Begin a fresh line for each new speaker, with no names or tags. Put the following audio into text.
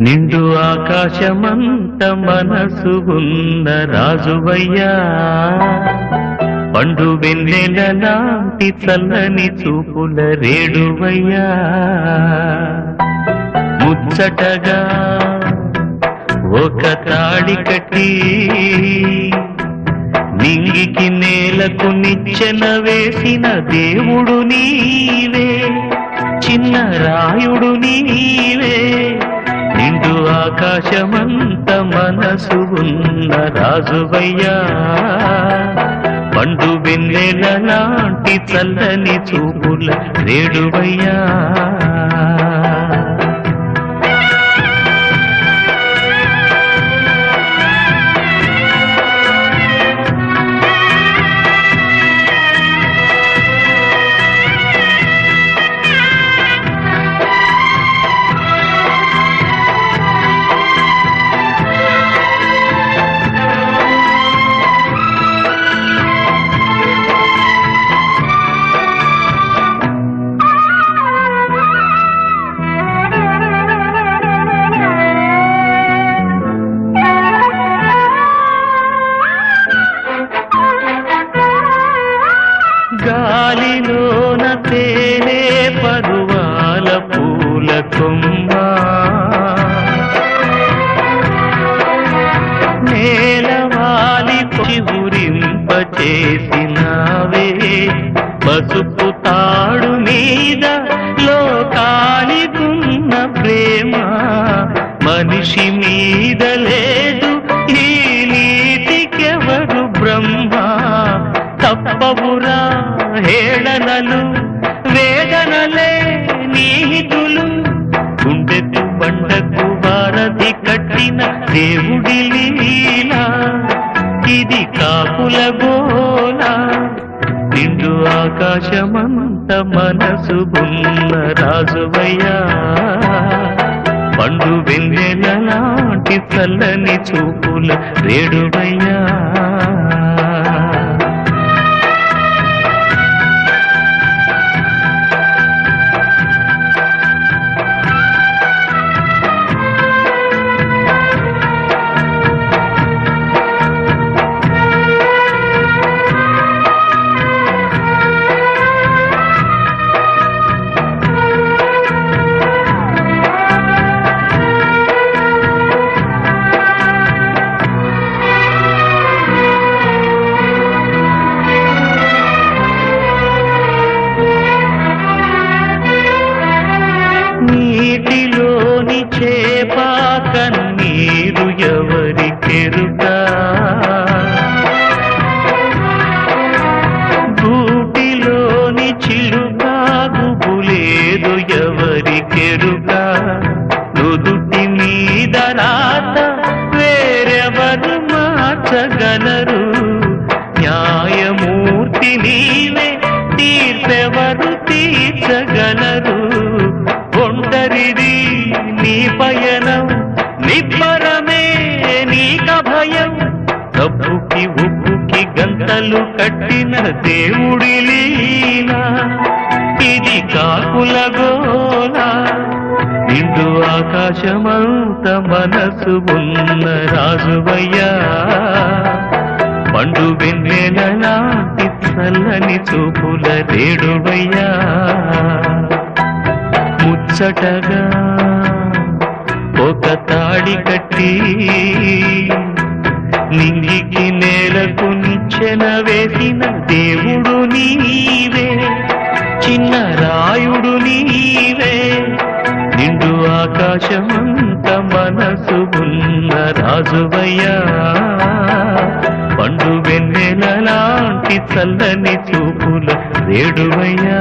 నిండు ఆకాశమంత మనసు ఉన్న రాజువయ్యా. పండు వెన్నెల లాంటి చల్లని చూపుల రేడువయ్యా ముచ్చటగా ఒక తాడి కట్టి నింగికి నేలకు నిచ్చెన వేసిన దేవుడు నీవే చిన్న రాయుడు నీవే. ఆకాశమంత మనసు ఉన్న రాజువయ్యా పండు వెన్నెల లాంటి చల్లని చూపుల రేడువయ్యా తేనే పరువాల పూల కొమ్మ. నేలవాలి చిగురింప చేసినావే. పసుపు తాడు మీద లోకానికున్న ప్రేమ. మనిషి మీద లేదు ఈ నీతికెవరు బ్రహ్మ. తప్పవురా హేళనలు స్నేహితులు గుండెకు పండకు వారధి కట్టిన దేవుడి లీలా. ఇది కాకుల గోల నిండు ఆకాశమంత మనసు బుల్ల రాజువయ్యా. పండు వెన్నెల లాంటి చల్లని చూపుల రేడువయ్యా తీర్చగలరు న్యాయమూర్తి నీవే తీర్పెవరు తీర్చగలరు. ఒంటరిది నీ పయనం నిబ్బరమే నీక భయం డబ్బుకి ఉప్పుకి గంతలు కట్టిన దేవుడి లీలా. ఇది కాకుల గోలా. నిండు ఆకాశమంత మనసు ఉన్న రాజువయ్యా. పండు వెన్నెల నాటి చల్లని చూపుల రేడువయ్యా ముచ్చటగా ఒక తాడి కట్టి నింగికి నేలకు నిచ్చెన వేసిన దేవుడు నీవే చిన్న రాయుడు నీవే. ఆకాశమంత మనసు ఉన్న రాజువయ్యా పండు వెన్నెల లాంటి చల్లని చూపుల రేడువయ్యా